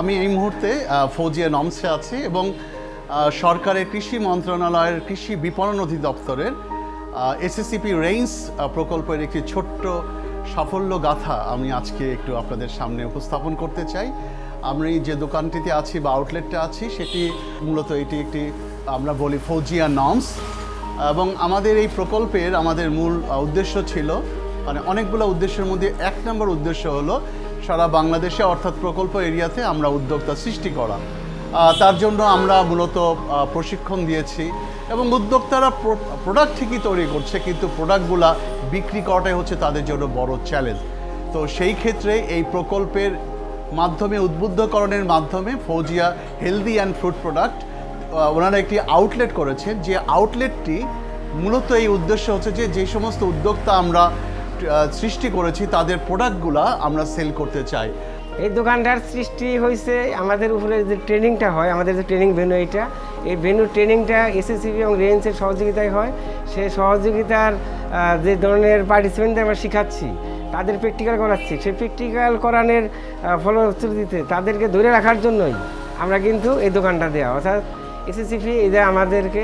আমি এই মুহূর্তে ফৌজিয়া নমসে আছি এবং সরকারের কৃষি মন্ত্রণালয়ের কৃষি বিপণন অধিদপ্তরের এসএসসিপি রেঞ্জ প্রকল্পের একটি ছোট্ট সাফল্য গাথা আমি আজকে একটু আপনাদের সামনে উপস্থাপন করতে চাই। আমি যে দোকানটিতে আছি বা আউটলেটটা আছি, সেটি মূলত এটি একটি, আমরা বলি ফৌজিয়া নমস এবং আমাদের এই প্রকল্পের আমাদের মূল উদ্দেশ্য ছিল মানে অনেকগুলো উদ্দেশ্যের মধ্যে এক নম্বর উদ্দেশ্য হলো সারা বাংলাদেশে অর্থাৎ প্রকল্প এরিয়াতে আমরা উদ্যোক্তা সৃষ্টি করা। তার জন্য আমরা মূলত প্রশিক্ষণ দিয়েছি এবং উদ্যোক্তারা প্রোডাক্ট ঠিকই তৈরি করছে, কিন্তু প্রোডাক্টগুলা বিক্রি করাটাই হচ্ছে তাদের জন্য বড় চ্যালেঞ্জ তো সেই ক্ষেত্রে এই প্রকল্পের মাধ্যমে, উদ্বুদ্ধকরণের মাধ্যমে Fauzia healthy and fruit product ওনারা একটি আউটলেট করেছেন। যে আউটলেটটি মূলত এই উদ্দেশ্য হচ্ছে যে যে সমস্ত উদ্যোক্তা আমরা সৃষ্টি করেছি, তাদের প্রোডাক্টগুলা আমরা সেল করতে চাই। এই দোকানটার সৃষ্টি হয়েছে আমাদের উপরে যে ট্রেনিংটা হয়, আমাদের যে ট্রেনিং ভেনু এইটা, এই ভেনু ট্রেনিংটা এসএসসিবি এবং রেঞ্জের সহযোগিতায় হয়। সেই সহযোগিতার যে ধরনের পার্টিসিপেন্টদের আমরা শেখাচ্ছি, তাদের প্র্যাকটিক্যাল করাচ্ছি। সেই প্র্যাকটিক্যাল করানোর ফলশ্রুতিতে তাদেরকে ধরে রাখার জন্যই আমরা কিন্তু এই দোকানটা দেওয়া অর্থাৎ এসএসসিপি এদের আমাদেরকে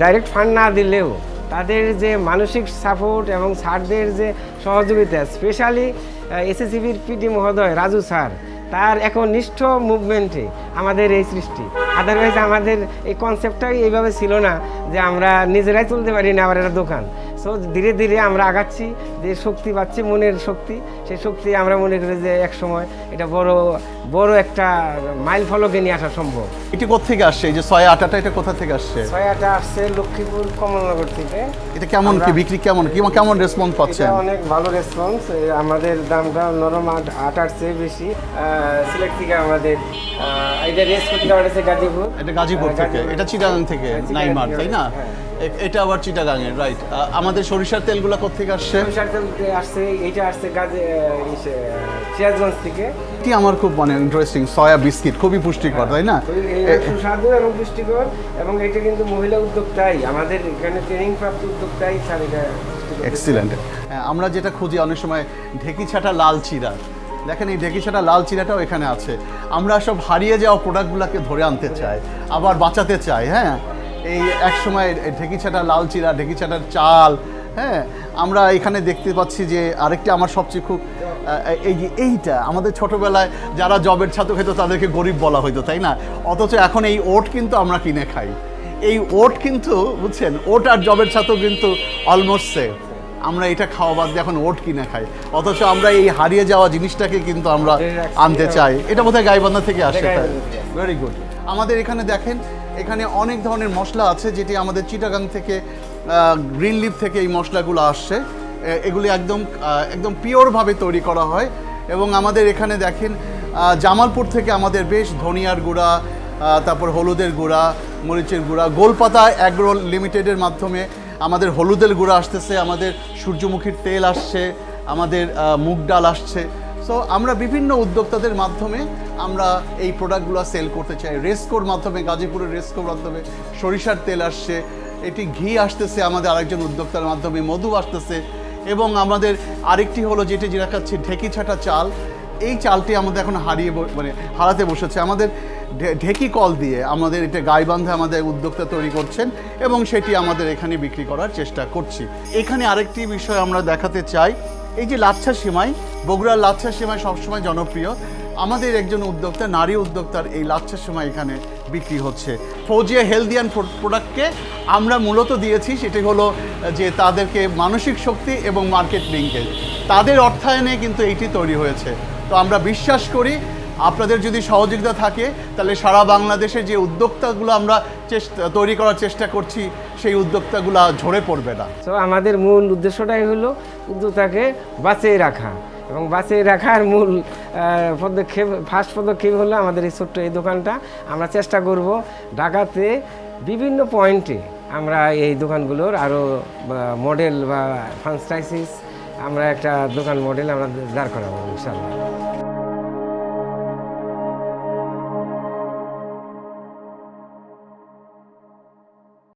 ডাইরেক্ট ফান্ড না দিলেও তাদের যে মানসিক সাপোর্ট এবং স্যারদের যে সহযোগিতা স্পেশালি এসএসসিবির পিটি মহোদয় রাজু স্যার, তার এখন নিষ্ঠ মুভমেন্টে আমাদের এই সৃষ্টি। আদারওয়াইজ আমাদের এই কনসেপ্টটাই এইভাবে ছিল না যে আমরা নিজেরাই তুলতে পারি না আবার একটা দোকান। সো ধীরে ধীরে আমরা আগাচ্ছি যে শক্তি পাচ্ছি মনের শক্তি। সেই শক্তি আমরা মনে করি যে এক সময় এটা বড় বড় একটা মাইল ফলকে নিয়ে আসা সম্ভব। এটি থেকে আসছে? এই যে ছয় আটাটা এটা কোথা থেকে আসছে? ছয়াটা আসছে লক্ষ্মীপুর কমলনগর থেকে। এটা কেমন কি? বিক্রি কেমন? কি কেমন রেসপন্স পাচ্ছে অনেক ভালো রেসপন্স আমাদের দামটা নরম আট আটার চেয়ে বেশি। সিলেক্ট থেকে আমাদের এটা রেস করতে গাজীপুর। এটা গাজীপুর থেকে। এটা চিটাগাং থেকে হ্যাঁ, নাইমার তাই না হ্যাঁ। এ- এটা আবার চিটাগাংয়ের রাইট আমাদের সরিষার তেলগুলো কোথেকে আসছে? সরিষার তেল আসছে এইটা আসছে গাজী সিরাজগঞ্জ থেকে। এটি আমার খুব মানে ইন্টারেস্টিং সয়া বিস্কিট খুবই পুষ্টিকর তাই না? সুস্বাদু এবং পুষ্টিকর এবং এটা কিন্তু মহিলা উদ্যোক্তাই আমাদের এখানে ট্রেনিং প্রাপ্ত উদ্যোক্তাই স্যার এটা। এক্সিলেন্ট আমরা যেটা খুঁজি অনেক সময় ঢেকি ছাটা লাল চিরা। দেখেন এই ঢেকি ছাটা লাল চিরাটাও এখানে আছে। আমরা সব হারিয়ে যাওয়া প্রোডাক্টগুলোকে ধরে আনতে চাই আবার বাঁচাতে চাই হ্যাঁ? এই এক সময় ঢেকি ছাটা লাল চিরা ঢেকি ছাটার চাল হ্যাঁ আমরা এখানে দেখতে পাচ্ছি যে আরেকটা আমার সবচেয়ে খুব এই যে এইটা আমাদের ছোটোবেলায় যারা জবের ছাত্র খেত তাদেরকে গরিব বলা হতো তাই না? অথচ এখন এই ওট কিন্তু আমরা কিনে খাই। এই ওট কিন্তু বুঝছেন ওট আর জবের ছাত্র কিন্তু অলমোস্ট সেম আমরা এটা খাওয়া বাদ দিয়ে এখন ওট কিনে খাই। অথচ আমরা এই হারিয়ে যাওয়া জিনিসটাকে কিন্তু আমরা আনতে চাই। এটা বোধহয় গাইবান্ধা থেকে আসে এটা গাইবান্ধা থেকে আসে। ভেরি গুড আমাদের এখানে দেখেন, এখানে অনেক ধরনের মশলা আছে যেটি আমাদের চিটাগাং থেকে গ্রিন লিফ থেকে এই মশলাগুলো আসছে। এগুলি একদম একদম পিওরভাবে তৈরি করা হয়। এবং আমাদের এখানে দেখেন জামালপুর থেকে আমাদের বেশ ধনিয়ার গুঁড়া তারপর হলুদের গুঁড়া, মরিচের গুঁড়া, গোলপাতা অ্যাগ্রো লিমিটেডের মাধ্যমে আমাদের হলুদের গুঁড়া আসতেছে, আমাদের সূর্যমুখীর তেল আসছে, আমাদের মুগ ডাল আসছে। সো আমরা বিভিন্ন উদ্যোক্তাদের মাধ্যমে আমরা এই প্রোডাক্টগুলো সেল করতে চাই। রেস্কোর মাধ্যমে, গাজীপুরের রেস্কোর মাধ্যমে সরিষার তেল আসছে, এটি ঘি আসতেছে আমাদের আরেকজন উদ্যোক্তার মাধ্যমে, মধু আসতেছে এবং আমাদের আরেকটি হলো যেটি যেটা খাচ্ছি, ঢেকি ছাটা চাল। এই চালটি আমাদের এখন হারিয়ে মানে হারাতে বসেছে। আমাদের ঢেকি কল দিয়ে আমাদের এটা গাইবান্ধে আমাদের উদ্যোক্তা তৈরি করছেন এবং সেটি আমাদের এখানে বিক্রি করার চেষ্টা করছি। এখানে আরেকটি বিষয় আমরা দেখাতে চাই। এই যে লাচ্ছা সিমাই বগুড়ার লাচ্ছা সিমাই সবসময় জনপ্রিয়। আমাদের একজন উদ্যোক্তা, নারী উদ্যোক্তার এই লাচ্ছা সিমাই এখানে বিক্রি হচ্ছে। ফৌজিয়া হেলদি অ্যান্ড প্রোডাক্টকে আমরা মূলত দিয়েছি, সেটি হলো, যে তাদেরকে মানসিক শক্তি এবং মার্কেট লিঙ্কেজ তাদের অর্থায়নে কিন্তু এইটি তৈরি হয়েছে। তো আমরা বিশ্বাস করি, আপনাদের যদি সহযোগিতা থাকে, তাহলে সারা বাংলাদেশে যে উদ্যোক্তাগুলো আমরা চেষ্টা, তৈরি করার চেষ্টা করছি, সেই উদ্যোক্তাগুলো ঝরে পড়বে না। তো আমাদের মূল উদ্দেশ্যটাই হলো উদ্যোক্তাকে বাঁচিয়ে রাখা। এবং বাঁচিয়ে রাখার মূল পদক্ষেপ ফার্স্ট পদক্ষেপ হলো আমাদের এই ছোট্ট এই দোকানটা। আমরা চেষ্টা করব ঢাকাতে বিভিন্ন পয়েন্টে আমরা এই দোকানগুলোর আরও মডেল বা ফ্রান্সাইসিস আমরা একটা দোকান মডেল আমরা দাঁড় করাবো ইনশাল্লাহ